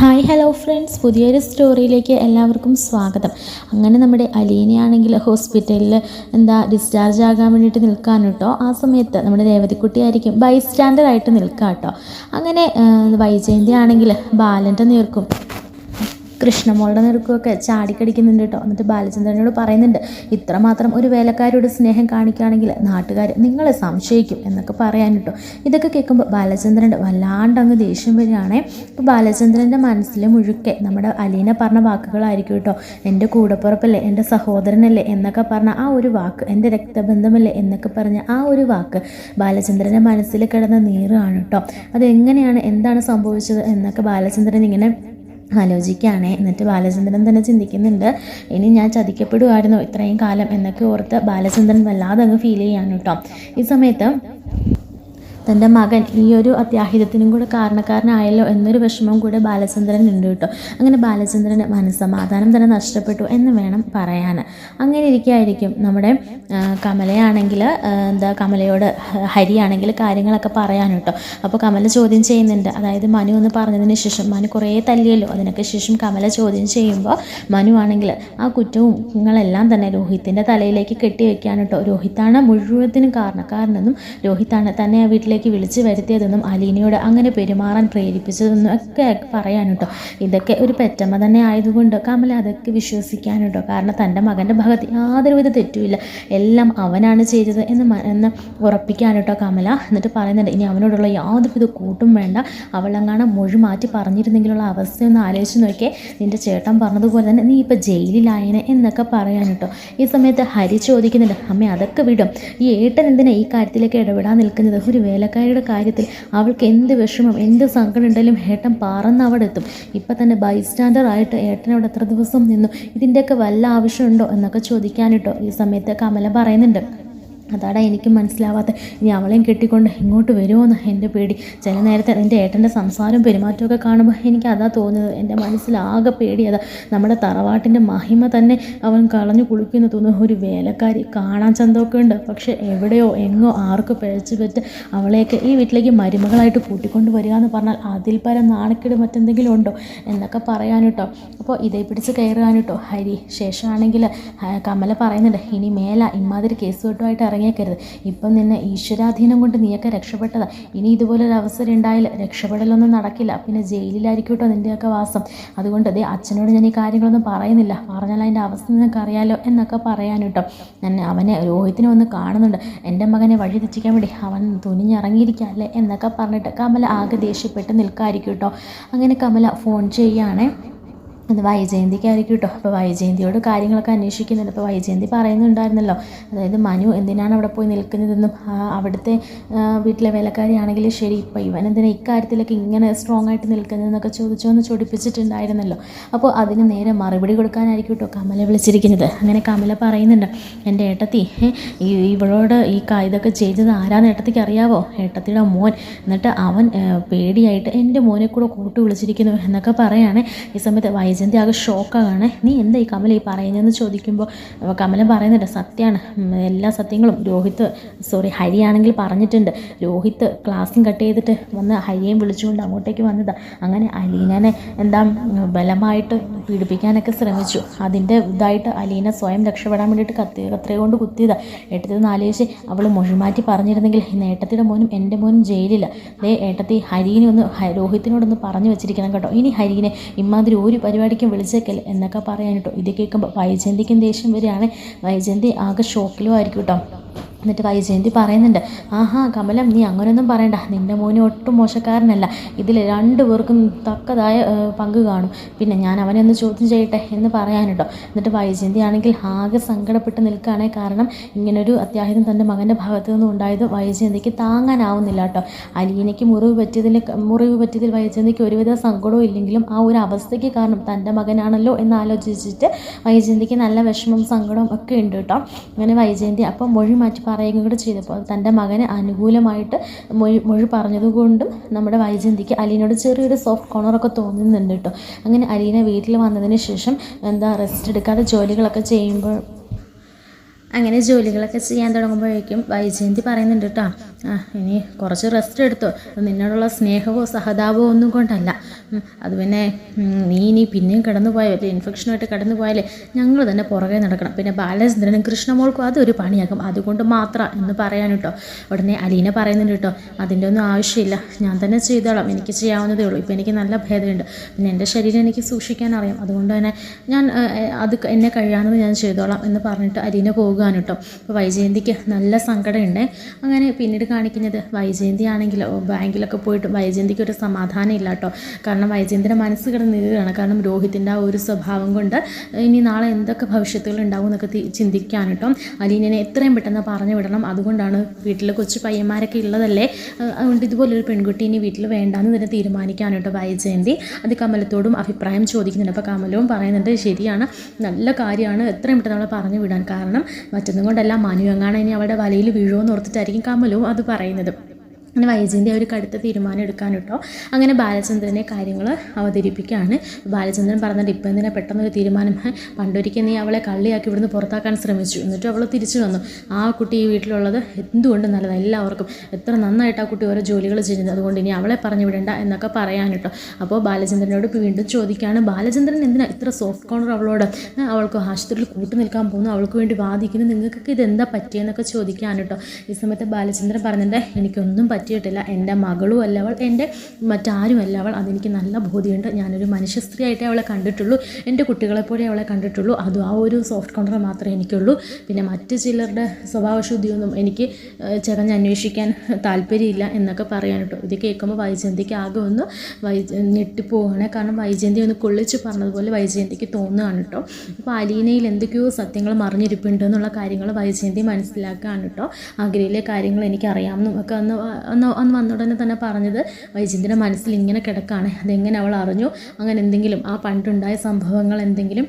Hi hello friends പുതിയൊരു സ്റ്റോറിയിലേക്ക് എല്ലാവർക്കും സ്വാഗതം. അങ്ങനെ നമ്മുടെ അലീനയാണെങ്കിൽ ഹോസ്പിറ്റലിൽ എന്താ ഡിസ്ചാർജ് ആകാൻ വേണ്ടിയിട്ട് നിൽക്കാൻ കേട്ടോ ആ സമയത്ത് നമ്മുടെ രേവതിക്കുട്ടിയായിരിക്കും ബൈ സ്റ്റാൻഡറായിട്ട് നിൽക്കാം കേട്ടോ അങ്ങനെ വൈജയന്തി ആണെങ്കിൽ ബാലന്റെ നേർക്കും കൃഷ്ണമോളുടെ നിരക്കുമൊക്കെ ചാടിക്കടിക്കുന്നുണ്ട് കേട്ടോ. എന്നിട്ട് ബാലചന്ദ്രനോട് പറയുന്നുണ്ട് ഇത്രമാത്രം ഒരു വേലക്കാരോട് സ്നേഹം കാണിക്കുകയാണെങ്കിൽ നാട്ടുകാർ നിങ്ങളെ സംശയിക്കും എന്നൊക്കെ പറയാൻ കേട്ടോ. ഇതൊക്കെ കേൾക്കുമ്പോൾ ബാലചന്ദ്രന്റെ വല്ലാണ്ട് അങ്ങ് ദേഷ്യം വരികയാണേ. അപ്പോൾ ബാലചന്ദ്രന്റെ മനസ്സിൽ മുഴുക്കെ നമ്മുടെ അലീന പറഞ്ഞ വാക്കുകളായിരിക്കും കേട്ടോ. എന്റെ കൂടപ്പുറപ്പല്ലേ എന്റെ സഹോദരനല്ലേ എന്നൊക്കെ പറഞ്ഞ ആ ഒരു വാക്ക് എന്റെ രക്തബന്ധമല്ലേ എന്നൊക്കെ പറഞ്ഞ ആ ഒരു വാക്ക് ബാലചന്ദ്രന്റെ മനസ്സിൽ കിടന്ന നീറാണ് കേട്ടോ. അതെങ്ങനെയാണ് എന്താണ് സംഭവിച്ചത് എന്നൊക്കെ ബാലചന്ദ്രൻ ഇങ്ങനെ ആലോചിക്കുകയാണേ. എന്നിട്ട് ബാലചന്ദ്രൻ തന്നെ ചിന്തിക്കുന്നുണ്ട് ഇനി ഞാൻ ചതിക്കപ്പെടുമായിരുന്നു ഇത്രയും കാലം എന്നൊക്കെ ഓർത്ത് ബാലചന്ദ്രൻ വല്ലാതെ അങ്ങ് ഫീൽ ചെയ്യാണ് കേട്ടോ. ഈ സമയത്ത് തന്റെ മകൻ ഈ ഒരു അത്യാഹിതത്തിനും കൂടെ കാരണക്കാരനായല്ലോ എന്നൊരു വിഷമം കൂടെ ബാലചന്ദ്രൻ ഉണ്ട് കേട്ടോ. അങ്ങനെ ബാലചന്ദ്രന് മനസ്സമാധാനം തന്നെ നഷ്ടപ്പെട്ടു എന്ന് വേണം പറയാൻ. അങ്ങനെ ഇരിക്കുകയായിരിക്കും നമ്മുടെ കമലയാണെങ്കിൽ എന്താ കമലയോട് ഹരിയാണെങ്കിൽ കാര്യങ്ങളൊക്കെ പറയാൻ കേട്ടോ. അപ്പോൾ കമല ചോദ്യം ചെയ്യുന്നുണ്ട്. അതായത് മനു എന്ന് പറഞ്ഞതിന് ശേഷം മനു കുറേ തല്ലിയല്ലോ. അതിനൊക്കെ ശേഷം കമല ചോദ്യം ചെയ്യുമ്പോൾ മനു ആണെങ്കിൽ ആ കുറ്റവും നിങ്ങളെല്ലാം തന്നെ രോഹിത്തിന്റെ തലയിലേക്ക് കെട്ടിവെക്കാൻ കേട്ടോ. രോഹിത്താണ് മുഴുവത്തിനും കാരണക്കാരനെന്നും രോഹിത്താണ് തന്നെ ആ വീട്ടിലേക്ക് വിളിച്ചു വരുത്തിയതെന്നും അലീനയോട് അങ്ങനെ പെരുമാറാൻ പ്രേരിപ്പിച്ചതെന്നും ഒക്കെ പറയാൻ കേട്ടോ. ഇതൊക്കെ ഒരു പെറ്റമ്മ തന്നെ ആയതുകൊണ്ട് കമല അതൊക്കെ വിശ്വസിക്കാൻ കേട്ടോ കാരണം തന്റെ മകന്റെ ഭാഗത്ത് യാതൊരുവിധ തെറ്റുമില്ല. എല്ലാം അവനാണ് ചെയ്തത് എന്ന് എന്ന് ഉറപ്പിക്കാൻ കേട്ടോ കമല. എന്നിട്ട് പറയുന്നുണ്ട് ഇനി അവനോടുള്ള യാതൊരുവിധ കൂട്ടും വേണ്ട. അവളെങ്ങാണ് മൊഴി മാറ്റി പറഞ്ഞിരുന്നെങ്കിലുള്ള അവസ്ഥയൊന്ന് ആലോചിച്ച് നോക്കിയേ. നിന്റെ ചേട്ടൻ പറഞ്ഞതുപോലെ തന്നെ നീ ഇപ്പോൾ ജയിലിലായനെ എന്നൊക്കെ പറയാൻ കേട്ടോ. ഈ സമയത്ത് ഹരി ചോദിക്കുന്നുണ്ട് അമ്മ അതൊക്കെ വിടും. ഈ ഏട്ടൻ എന്തിനാ ഈ കാര്യത്തിലേക്ക് ഇടപെടാൻ നിൽക്കുന്നത്? ഒരു വേലക്കാരിയുടെ കാര്യത്തിൽ അവൾക്ക് എന്ത് വിഷമം എന്ത് സങ്കടം ഉണ്ടെങ്കിലും ഏട്ടൻ പറന്ന് അവിടെ എത്തും. ഇപ്പം തന്നെ ബൈസ്റ്റാൻഡർ ആയിട്ട് ഏട്ടൻ അവിടെ എത്ര ദിവസം നിന്നു? ഇതിന്റെയൊക്കെ വല്ല ആവശ്യമുണ്ടോ എന്നൊക്കെ ചോദിക്കാനിട്ടോ ഈ സമയത്ത് കമല പറയുന്നുണ്ട്. അതാടാ എനിക്കും മനസ്സിലാവാത്ത ഇനി അവളെയും കെട്ടിക്കൊണ്ട് ഇങ്ങോട്ട് വരുമോന്ന് എന്റെ പേടി. ചില നേരത്തെ എന്റെ ഏട്ടന്റെ സംസാരവും പെരുമാറ്റമൊക്കെ കാണുമ്പോൾ എനിക്ക് അതാ തോന്നുന്നത്. എന്റെ മനസ്സിലാകെ പേടി അതാ നമ്മുടെ തറവാട്ടിന്റെ മഹിമ തന്നെ അവൻ കളഞ്ഞു കുളിക്കുന്നു തോന്നുന്നു. ഒരു വേലക്കാരി. കാണാൻ ചന്തമൊക്കെ ഉണ്ട്. പക്ഷേ എവിടെയോ എങ്ങോ ആർക്ക് പിഴച്ചു പറ്റ് അവളെയൊക്കെ ഈ വീട്ടിലേക്ക് മരുമകളായിട്ട് കൂട്ടിക്കൊണ്ട് വരിക എന്ന് പറഞ്ഞാൽ അതിൽ പരം നാണക്കേട് മറ്റെന്തെങ്കിലും ഉണ്ടോ എന്നൊക്കെ പറയാനിട്ടോ. അപ്പോൾ ഇതേ പിടിച്ച് കയറുകയാണ് കേട്ടോ ഹരി ശേഷമാണെങ്കിൽ കമല പറയുന്നുണ്ട് ഇനി മേല ഇമാതിരി കേസ് കെട്ടുമായിട്ട് ഇറങ്ങിയേക്കരുത്. ഇപ്പം നിന്നെ ഈശ്വരാധീനം കൊണ്ട് നീയൊക്കെ രക്ഷപ്പെട്ടതാ. ഇനി ഇതുപോലൊരു അവസരം ഉണ്ടായില്ല. രക്ഷപ്പെടലൊന്നും നടക്കില്ല. പിന്നെ ജയിലിലായിരിക്കും കേട്ടോ നിന്റെയൊക്കെ വാസം. അതുകൊണ്ട് അതേ അച്ഛനോട് ഞാൻ ഈ കാര്യങ്ങളൊന്നും പറയുന്നില്ല. പറഞ്ഞാൽ അതിന്റെ അവസ്ഥ നിനക്ക് അറിയാലോ എന്നൊക്കെ പറയാൻ കേട്ടോ. ഞാൻ അവനെ രോഹിത്തിനെ ഒന്ന് കാണുന്നുണ്ട്. എന്റെ മകനെ വഴി തെറ്റിക്കാൻ വേണ്ടി അവൻ തുനിഞ്ഞിറങ്ങിയിരിക്കുകയല്ലേ എന്നൊക്കെ പറഞ്ഞിട്ട് കമല ആകെ ദേഷ്യപ്പെട്ട് നിൽക്കായിരിക്കും കേട്ടോ. അങ്ങനെ കമല ഫോൺ ചെയ്യുകയാണേ. അത് വൈജയന്തിക്കായിരിക്കും കേട്ടോ അപ്പോൾ വൈജയന്തിയോട് കാര്യങ്ങളൊക്കെ അന്വേഷിക്കുന്നുണ്ട്. അപ്പോൾ വൈജയന്തി പറയുന്നുണ്ടായിരുന്നല്ലോ. അതായത് മനു എന്തിനാണ് അവിടെ പോയി നിൽക്കുന്നതെന്നും അവിടുത്തെ വീട്ടിലെ വേലക്കാരിയാണെങ്കിൽ ശരി ഇപ്പോൾ ഇവൻ എന്തിനാ ഇക്കാര്യത്തിലൊക്കെ ഇങ്ങനെ സ്ട്രോങ് ആയിട്ട് നിൽക്കുന്നതെന്നൊക്കെ ചോദിച്ചോന്ന് ചൊടിപ്പിച്ചിട്ടുണ്ടായിരുന്നല്ലോ അപ്പോൾ അതിന് നേരെ മറുപടി കൊടുക്കാനായിരിക്കും കേട്ടോ കമല വിളിച്ചിരിക്കുന്നത്. അങ്ങനെ കമല പറയുന്നുണ്ട് എന്റെ ഏട്ടത്തി ഈ ഇവളോട് ഈ ഇതൊക്കെ ചെയ്തത് ആരാന്ന് ഏട്ടത്തിക്ക് അറിയാവോ? ഏട്ടത്തിയുടെ മോൻ. എന്നിട്ട് അവൻ പേടിയായിട്ട് എന്റെ മോനെ കൂടെ കൂട്ടി വിളിച്ചിരിക്കുന്നു എന്നൊക്കെ പറയാണ്. ഈ സമയത്ത് വൈജയന്തി ആകെ ഷോക്കാണ്. നീ എന്താ ഈ കമല ഈ പറയുന്നതെന്ന് ചോദിക്കുമ്പോൾ കമല പറയുന്നുണ്ട് സത്യമാണ് എല്ലാ സത്യങ്ങളും രോഹിത്ത് സോറി ഹരിയാണെങ്കിൽ പറഞ്ഞിട്ടുണ്ട്. രോഹിത്ത് ക്ലാസ്സും കട്ട് ചെയ്തിട്ട് വന്ന് ഹരിയെയും വിളിച്ചുകൊണ്ട് അങ്ങോട്ടേക്ക് വന്നതാണ് അങ്ങനെ അലീനനെ എന്താ ബലമായിട്ട് പീഡിപ്പിക്കാനൊക്കെ ശ്രമിച്ചു. അതിന്റെ ഇതായിട്ട് അലീന സ്വയം രക്ഷപ്പെടാൻ വേണ്ടിയിട്ട് കത്തി കത്രയെ കൊണ്ട് കുത്തിയതാണ് ഏട്ടത്തിൽ ആലോചിച്ച് അവൾ മൊഴിമാറ്റി പറഞ്ഞിരുന്നെങ്കിൽ ഏട്ടത്തിയുടെ മോനും എന്റെ മോനും ജയിലില്ല ദേ ഏട്ടത്തി ഹരിനെ ഒന്ന് രോഹിത്തിനോടൊന്ന് പറഞ്ഞു വെച്ചിരിക്കണം കേട്ടോ. ഇനി ഹരിനെ ഇമാതിരി ഒരു പരിപാടിക്കും വിളിച്ചേക്കൽ എന്നൊക്കെ പറയാൻ കേട്ടോ ഇത് കേൾക്കുമ്പോൾ വൈജയന്തിക്കും ദേഷ്യം വരികയാണ്. വൈജയന്തി ആകെ ഷോക്കിലും ആയിരിക്കും കേട്ടോ എന്നിട്ട് വൈജയന്തി പറയുന്നുണ്ട് ആഹാ കമലം നീ അങ്ങനെയൊന്നും പറയണ്ട. നിന്റെ മോന് ഒട്ടും മോശക്കാരനല്ല. ഇതിൽ രണ്ടു പേർക്കും തക്കതായ പങ്ക് കാണും. പിന്നെ ഞാൻ അവനെ ഒന്ന് ചോദ്യം ചെയ്യട്ടെ എന്ന് പറയാൻ കേട്ടോ എന്നിട്ട് വൈജയന്തി ആണെങ്കിൽ ആകെ സങ്കടപ്പെട്ട് നിൽക്കുകയാണെങ്കിൽ കാരണം ഇങ്ങനൊരു അത്യാഹിതം തന്റെ മകന്റെ ഭാഗത്തു നിന്നും ഉണ്ടായത് വൈജയന്തിക്ക് താങ്ങാനാവുന്നില്ല കേട്ടോ. അലീനയ്ക്ക് മുറിവ് പറ്റിയതിൽ മുറിവ് പറ്റിയതിൽ വൈജയന്തിക്ക് ഒരുവിധ സങ്കടവും ഇല്ലെങ്കിലും ആ ഒരു അവസ്ഥയ്ക്ക് കാരണം തന്റെ മകനാണല്ലോ എന്ന് ആലോചിച്ചിട്ട് വൈജയന്തിക്ക് നല്ല വിഷമം സങ്കടവും ഒക്കെ ഉണ്ട് കേട്ടോ. അങ്ങനെ വൈജയന്തി അപ്പം മൊഴി മാറ്റി പറയുകയും കൂടെ ചെയ്തപ്പോൾ തന്റെ മകന് അനുകൂലമായിട്ട് മൊഴി മൊഴി പറഞ്ഞതുകൊണ്ടും നമ്മുടെ വൈജന്തിക്ക് അലീനോട് ചെറിയൊരു സോഫ്റ്റ് കോണറൊക്കെ തോന്നുന്നുണ്ട് കേട്ടോ. അങ്ങനെ അലീന വീട്ടിൽ വന്നതിന് ശേഷം എന്താ റെസ്റ്റ് എടുക്കാതെ ജോലികളൊക്കെ ചെയ്യുമ്പോൾ അങ്ങനെ ജോലികളൊക്കെ ചെയ്യാൻ തുടങ്ങുമ്പോഴേക്കും വൈജയന്തി പറയുന്നുണ്ട് കേട്ടോ ആ ഇനി കുറച്ച് റെസ്റ്റ് എടുത്തോ. നിന്നോടുള്ള സ്നേഹമോ സഹതാപമോ ഒന്നും കൊണ്ടല്ല. അത് പിന്നെ നീ ഇനി പിന്നെയും കിടന്നു പോയാൽ വലിയ ഇൻഫെക്ഷനുമായിട്ട് കടന്നു പോയാലേ ഞങ്ങൾ തന്നെ പുറകെ നടക്കണം. പിന്നെ ബാലചന്ദ്രനും കൃഷ്ണമോൾക്കും അതൊരു പണിയാകും. അതുകൊണ്ട് മാത്രം എന്ന് പറയാൻ കേട്ടോ ഉടനെ അലീന പറയുന്നുണ്ട് കേട്ടോ അതിന്റെ ഒന്നും ആവശ്യമില്ല. ഞാൻ തന്നെ ചെയ്തോളാം. എനിക്ക് ചെയ്യാവുന്നതേ ഉള്ളൂ. ഇപ്പോൾ എനിക്ക് നല്ല ഭേദമുണ്ട്. പിന്നെ എന്റെ ശരീരം എനിക്ക് സൂക്ഷിക്കാൻ അറിയാം. അതുകൊണ്ട് തന്നെ ഞാൻ അത് എന്നെ കഴിയാവുന്നത് ഞാൻ ചെയ്തോളാം എന്ന് പറഞ്ഞിട്ട് അലീന പോകുകയാണ് കേട്ടോ അപ്പോൾ വൈജയന്തിക്ക് നല്ല സങ്കടമുണ്ട്. അങ്ങനെ പിന്നീട് കാണിക്കുന്നത് വൈജയന്തി ആണെങ്കിൽ ബാങ്കിലൊക്കെ പോയിട്ട് വൈജയന്തിക്ക് ഒരു സമാധാനം ഇല്ല കേട്ടോ കാരണം വൈജയന്തിന്റെ മനസ്സ് കിടന്ന് നീറുകയാണ് കാരണം രോഹിത്തിന്റെ ആ ഒരു സ്വഭാവം കൊണ്ട് ഇനി നാളെ എന്തൊക്കെ ഭവിഷ്യത്തുകൾ ഉണ്ടാവും എന്നൊക്കെ ചിന്തിക്കാൻ കേട്ടോ അലീനെ എത്രയും പെട്ടെന്ന് പറഞ്ഞു വിടണം. അതുകൊണ്ടാണ് വീട്ടിൽ കൊച്ചു പയ്യന്മാരൊക്കെ ഉള്ളതല്ലേ? അതുകൊണ്ട് ഇതുപോലൊരു പെൺകുട്ടി ഇനി വീട്ടിൽ വേണ്ടാന്ന് തന്നെ തീരുമാനിക്കാൻ കേട്ടോ വൈജയന്തി. അത് കമലത്തോടും അഭിപ്രായം ചോദിക്കുന്നുണ്ട്. അപ്പോൾ കമലവും പറയുന്നുണ്ട് ശരിയാണ്. നല്ല കാര്യമാണ്. എത്രയും പെട്ടെന്ന് നമ്മളെ പറഞ്ഞു വിടാൻ കാരണം മറ്റൊന്നും കൊണ്ടല്ല മനു എങ്ങാണ് ഇനി അവളുടെ വലയിൽ വീഴുമെന്ന് ഓർത്തിട്ടായിരിക്കും കമലും അത് പറയുന്നത്. അങ്ങനെ വൈജയന്തി ഒരു കടുത്ത തീരുമാനം എടുക്കാൻ കേട്ടോ. അങ്ങനെ ബാലചന്ദ്രനെ കാര്യങ്ങൾ അവതരിപ്പിക്കുകയാണ്. ബാലചന്ദ്രൻ പറഞ്ഞിട്ട് ഇപ്പം എന്തിനാ പെട്ടെന്നൊരു തീരുമാനം? പണ്ടൊരിക്കൽ നീ അവളെ കള്ളിയാക്കി ഇവിടുന്ന് പുറത്താക്കാൻ ശ്രമിച്ചു. എന്നിട്ട് അവൾ തിരിച്ചു വന്നു. ആ കുട്ടി ഈ വീട്ടിലുള്ളത് എന്തുകൊണ്ട് നല്ലത്? എല്ലാവർക്കും എത്ര നന്നായിട്ട് ആ കുട്ടി ഓരോ ജോലികൾ ചെയ്യുന്നത്. അതുകൊണ്ട് ഇനി അവളെ പറഞ്ഞു വിടണ്ട എന്നൊക്കെ പറയാൻ കേട്ടോ. അപ്പോൾ ബാലചന്ദ്രനോട് വീണ്ടും ചോദിക്കുകയാണ് ബാലചന്ദ്രൻ എന്തിനാ ഇത്ര സോഫ്റ്റ് കോർണർ അവളോട് അവൾക്ക് ആശുപത്രിയിൽ കൂട്ടു നിൽക്കാൻ പോകുന്നു? അവൾക്ക് വേണ്ടി വാദിക്കുന്നു. നിങ്ങൾക്കൊക്കെ ഇതെന്താ പറ്റിയെന്നൊക്കെ ചോദിക്കാൻ കേട്ടോ. ഈ സമയത്ത് ബാലചന്ദ്രൻ പറഞ്ഞിട്ട് എനിക്കൊന്നും പറ്റിയിട്ടില്ല. എന്റെ മകളും അല്ല അവൾ എന്റെ മറ്റാരുമല്ല അവൾ. അതെനിക്ക് നല്ല ബോധ്യമുണ്ട്. ഞാനൊരു മനുഷ്യ സ്ത്രീ ആയിട്ടേ അവളെ കണ്ടിട്ടുള്ളൂ. എന്റെ കുട്ടികളെ പോലെ അവളെ കണ്ടിട്ടുള്ളൂ. അതും ആ ഒരു സോഫ്റ്റ് കോർണർ മാത്രമേ എനിക്കുള്ളൂ. പിന്നെ മറ്റ് ചിലരുടെ സ്വഭാവശുദ്ധിയൊന്നും എനിക്ക് ഏഹ്, അന്വേഷിക്കാൻ താല്പര്യമില്ല എന്നൊക്കെ പറയാൻ കേട്ടോ ഇത് കേൾക്കുമ്പോൾ വൈജയന്തിക്ക് ആകെ ഒന്ന് വൈ ഞെട്ടിപ്പോവാണ്. കാരണം വൈജയന്തി ഒന്ന് കൊള്ളിച്ച് പറഞ്ഞതുപോലെ വൈജയന്തിക്ക് തോന്നുകയാണ് കേട്ടോ. അപ്പോൾ അലീനയിൽ എന്തൊക്കെയോ സത്യങ്ങൾ മറിഞ്ഞിരിപ്പുണ്ട് എന്നുള്ള കാര്യങ്ങൾ വൈജയന്തി മനസ്സിലാക്കുകയാണ് കേട്ടോ. ആഗ്രയിലെ കാര്യങ്ങൾ എനിക്കറിയാമെന്നും ഒക്കെ അന്ന് അന്ന് വന്ന ഉടനെ തന്നെ പറഞ്ഞത് വൈജയന്തിയുടെ മനസ്സിൽ ഇങ്ങനെ കിടക്കുകയാണ് അതെങ്ങനെ അവൾ അറിഞ്ഞു? അങ്ങനെ എന്തെങ്കിലും ആ പണ്ടുണ്ടായ സംഭവങ്ങൾ എന്തെങ്കിലും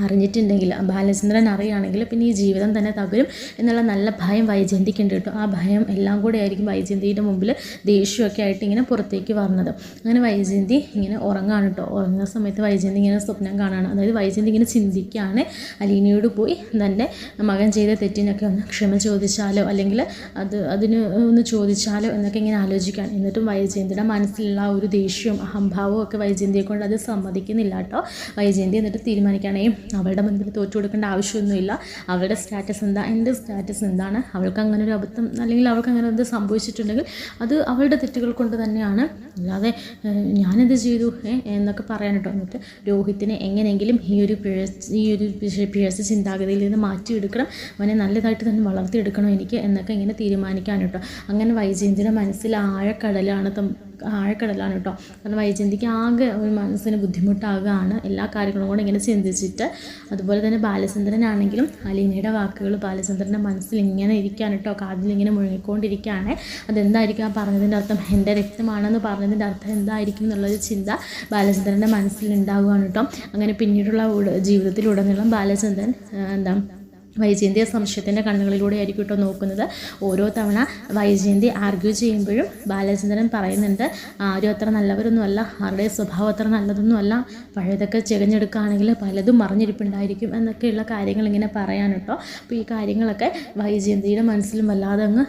അറിഞ്ഞിട്ടുണ്ടെങ്കിൽ ബാലചന്ദ്രൻ അറിയുകയാണെങ്കിൽ പിന്നെ ഈ ജീവിതം തന്നെ തകരും എന്നുള്ള നല്ല ഭയം വൈജയന്തിക്കുണ്ട് കേട്ടോ. ആ ഭയം എല്ലാം കൂടെ ആയിരിക്കും വൈജയന്തിയുടെ മുമ്പിൽ ദേഷ്യമൊക്കെ ആയിട്ട് ഇങ്ങനെ പുറത്തേക്ക് വന്നത്. അങ്ങനെ വൈജയന്തി ഇങ്ങനെ ഉറങ്ങാണ് കേട്ടോ. ഉറങ്ങുന്ന സമയത്ത് വൈജയന്തി ഇങ്ങനെ സ്വപ്നം കാണാണ്. അതായത് വൈജയന്തി ഇങ്ങനെ ചിന്തിക്കുകയാണ്. അലീനയോട് പോയി തന്റെ മകൻ ചെയ്ത തെറ്റിനൊക്കെ ഒന്ന് ക്ഷമ ചോദിച്ചാലോ അല്ലെങ്കിൽ അത് അതിന് ഒന്ന് ചോദിച്ചാലോ എന്നൊക്കെ ഇങ്ങനെ ആലോചിക്കാൻ എന്നിട്ടും വൈജയന്തിയുടെ മനസ്സിലുള്ള ആ ഒരു ദേഷ്യവും അഹംഭാവവും ഒക്കെ വൈജയന്തിയെ കൊണ്ട് അത് സമ്മതിക്കുന്നില്ല കേട്ടോ. വൈജയന്തി എന്നിട്ട് തീരുമാനിക്കുകയാണേ അവളുടെ മുൻപിൽ തോറ്റു കൊടുക്കേണ്ട ആവശ്യമൊന്നുമില്ല. അവളുടെ സ്റ്റാറ്റസ് എന്താ? എന്റെ സ്റ്റാറ്റസ് എന്താണ്? അവൾക്ക് അങ്ങനെ ഒരു അബദ്ധം അല്ലെങ്കിൽ അവൾക്ക് അങ്ങനെ എന്ത് സംഭവിച്ചിട്ടുണ്ടെങ്കിൽ അത് അവളുടെ തെറ്റുകൾ കൊണ്ട് തന്നെയാണ്. അല്ലാതെ ഞാനെന്ത് ചെയ്തു? എന്നൊക്കെ പറയാൻ കേട്ടോ എന്നിട്ട് രോഹിത്തിനെ എങ്ങനെയെങ്കിലും ഈ ഒരു പിഴച്ച് ഈ ഒരു പിഴ- പിഴച്ച ചിന്താഗതിയിൽ നിന്ന് മാറ്റിയെടുക്കണം. അവനെ നല്ലതായിട്ട് തന്നെ വളർത്തിയെടുക്കണം എനിക്ക് എന്നൊക്കെ ഇങ്ങനെ തീരുമാനിക്കാൻ അങ്ങനെ വൈജയന്തിന്റെ മനസ്സിൽ ആഴക്കടലാണ് ആഴക്കടലാണ് കേട്ടോ. കാരണം വൈജന്തിക്ക് ആകെ ഒരു മനസ്സിന് ബുദ്ധിമുട്ടാകുകയാണ് എല്ലാ കാര്യങ്ങളും കൂടെ ഇങ്ങനെ ചിന്തിച്ചിട്ട്. അതുപോലെ തന്നെ ബാലചന്ദ്രനാണെങ്കിലും അലീനയുടെ വാക്കുകൾ ബാലചന്ദ്രന്റെ മനസ്സിൽ ഇങ്ങനെ ഇരിക്കാൻ കേട്ടോ. കാതിൽ ഇങ്ങനെ മുഴങ്ങിക്കൊണ്ടിരിക്കുകയാണ് അതെന്തായിരിക്കും ആ പറഞ്ഞതിന്റെ അർത്ഥം? എന്റെ രക്തമാണെന്ന് പറഞ്ഞതിന്റെ അർത്ഥം എന്തായിരിക്കും എന്നുള്ളൊരു ചിന്ത ബാലചന്ദ്രന്റെ മനസ്സിൽ ഉണ്ടാവുകയാണ് കേട്ടോ. അങ്ങനെ പിന്നീടുള്ള ജീവിതത്തിലുടനീളം ബാലചന്ദ്രൻ എന്താ വൈജയന്തിയെ സംശയത്തിന്റെ കണ്ണുകളിലൂടെ ആയിരിക്കും കേട്ടോ നോക്കുന്നത്. ഓരോ തവണ വൈജയന്തി ആർഗ്യൂ ചെയ്യുമ്പോഴും ബാലചന്ദ്രൻ പറയുന്നുണ്ട് ആരും അത്ര നല്ലവരൊന്നുമല്ല ആരുടെ സ്വഭാവം അത്ര നല്ലതൊന്നുമല്ല. പഴയതൊക്കെ ചെകഞ്ഞെടുക്കുകയാണെങ്കിൽ പലതും മറിഞ്ഞിരിപ്പുണ്ടായിരിക്കും എന്നൊക്കെയുള്ള കാര്യങ്ങൾ ഇങ്ങനെ പറയാൻ കേട്ടോ. അപ്പോൾ ഈ കാര്യങ്ങളൊക്കെ വൈജയന്തിയുടെ മനസ്സിലും വല്ലാതെ അങ്ങ്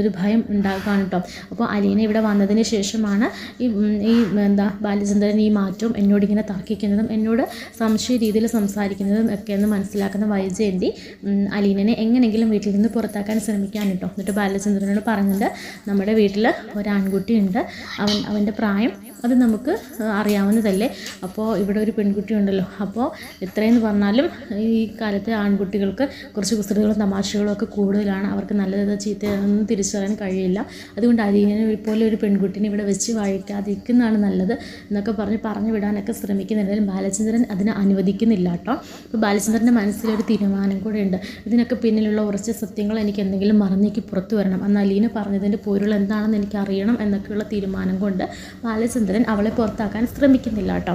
ഒരു ഭയം ഉണ്ടാക്കുകയാണ് കേട്ടോ. അപ്പോൾ അലീന ഇവിടെ വന്നതിന് ശേഷമാണ് ഈ ഈ എന്താ ബാലചന്ദ്രൻ ഈ മാറ്റവും എന്നോട് ഇങ്ങനെ തർക്കിക്കുന്നതും എന്നോട് സംശയ രീതിയിൽ സംസാരിക്കുന്നതും ഒക്കെ എന്ന് മനസ്സിലാക്കുന്ന വൈജയന്തി അലീനനെ എങ്ങനെയെങ്കിലും വീട്ടിൽ നിന്ന് പുറത്താക്കാൻ ശ്രമിക്കാൻ കേട്ടോ എന്നിട്ട് ബാലചന്ദ്രനോട് പറഞ്ഞിട്ട് നമ്മുടെ വീട്ടിൽ ഒരാൺകുട്ടിയുണ്ട്. അവൻ അവന്റെ പ്രായം അത് നമുക്ക് അറിയാവുന്നതല്ലേ? അപ്പോൾ ഇവിടെ ഒരു പെൺകുട്ടി ഉണ്ടല്ലോ. അപ്പോൾ എത്രയെന്ന് പറഞ്ഞാലും ഈ കാലത്തെ ആൺകുട്ടികൾക്ക് കുറച്ച് കുസൃതികളും തമാശകളും ഒക്കെ കൂടുതലാണ്. അവർക്ക് നല്ലത് ചീത്തയൊന്നും തിരിച്ചറിയാൻ കഴിയില്ല. അതുകൊണ്ട് അലീനനെ പോലെ ഒരു പെൺകുട്ടിനെ ഇവിടെ വെച്ച് വായിക്കാതിരിക്കുന്നതാണ് നല്ലത് എന്നൊക്കെ പറഞ്ഞ് പറഞ്ഞു വിടാനൊക്കെ ശ്രമിക്കുന്നുണ്ടെങ്കിലും ബാലചന്ദ്രൻ അതിനെ അനുവദിക്കുന്നില്ല കേട്ടോ. അപ്പോൾ ബാലചന്ദ്രന്റെ മനസ്സിലൊരു തീരുമാനം കൂടെ ഉണ്ട് ഇതിനൊക്കെ പിന്നിലുള്ള കുറച്ച് സത്യങ്ങൾ എനിക്ക് എന്തെങ്കിലും മറന്നേക്ക് പുറത്തു വരണം. എന്നാൽ അലീന പറഞ്ഞതിന്റെ പൊരുൾ എന്താണെന്ന് എനിക്ക് അറിയണം എന്നൊക്കെയുള്ള തീരുമാനം കൊണ്ട് ബാലചന്ദ്രൻ അവളെ പുറത്താക്കാൻ ശ്രമിക്കുന്നില്ല കേട്ടോ.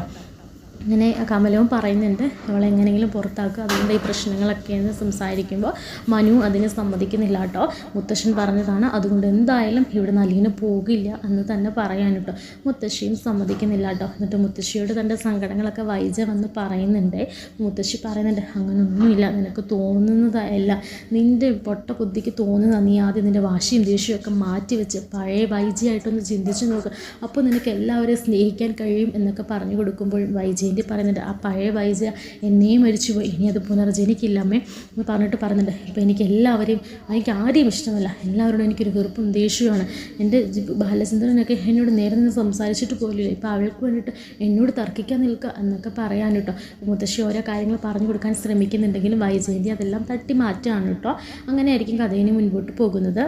ഇങ്ങനെ കമലവും പറയുന്നുണ്ട് അവളെ എങ്ങനെയെങ്കിലും പുറത്താക്കുക. അതുകൊണ്ട് ഈ പ്രശ്നങ്ങളൊക്കെയെന്ന് സംസാരിക്കുമ്പോൾ മനു അതിന് സമ്മതിക്കുന്നില്ല കേട്ടോ. മുത്തശ്ശൻ പറഞ്ഞതാണ് അതുകൊണ്ട് എന്തായാലും ഇവിടെ നലീന് പോകില്ല എന്ന് തന്നെ പറയാൻ കേട്ടോ. മുത്തശ്ശിയും സമ്മതിക്കുന്നില്ല കേട്ടോ. എന്നിട്ട് മുത്തശ്ശിയോട് തന്റെ സങ്കടങ്ങളൊക്കെ വൈജ വന്ന് പറയുന്നുണ്ട്. മുത്തശ്ശി പറയുന്നുണ്ട് അങ്ങനൊന്നുമില്ല നിനക്ക് തോന്നുന്നതല്ല. നിന്റെ പൊട്ട ബുദ്ധിക്ക് തോന്നുന്ന നീ ആദ്യം നിന്റെ വാശിയും ദേഷ്യവും ഒക്കെ മാറ്റി വെച്ച് പഴയ വൈജയായിട്ടൊന്ന് ചിന്തിച്ച് നോക്കുക അപ്പോൾ നിനക്ക് എല്ലാവരെയും സ്നേഹിക്കാൻ കഴിയും എന്നൊക്കെ പറഞ്ഞു കൊടുക്കുമ്പോൾ വൈജയന്തി പറയുന്നുണ്ട് ആ പഴയ വൈജ എന്നെയും മരിച്ചു പോയി ഇനി അത് പുനർജനിക്കില്ല അമ്മേ. എന്ന് പറഞ്ഞിട്ട് പറയുന്നുണ്ട്. ഇപ്പോൾ എനിക്ക് എല്ലാവരെയും എനിക്ക് ആരെയും ഇഷ്ടമല്ല എല്ലാവരോടും എനിക്കൊരു വെറുപ്പും ദേഷ്യമാണ് എന്റെ ബാലചന്ദ്രനൊക്കെ എന്നോട് നേരെ നിന്ന് സംസാരിച്ചിട്ട് പോലില്ല ഇപ്പോൾ അവൾക്ക് വേണ്ടിയിട്ട് എന്നോട് തർക്കിക്കാൻ നിൽക്കുക എന്നൊക്കെ പറയാൻ കേട്ടോ. മുത്തശ്ശി ഓരോ കാര്യങ്ങൾ പറഞ്ഞു കൊടുക്കാൻ ശ്രമിക്കുന്നുണ്ടെങ്കിലും വൈജയന്തി അതെല്ലാം തട്ടി മാറ്റുകയാണ് കേട്ടോ. അങ്ങനെയായിരിക്കും കഥയിന് മുൻപോട്ട് പോകുന്നത്.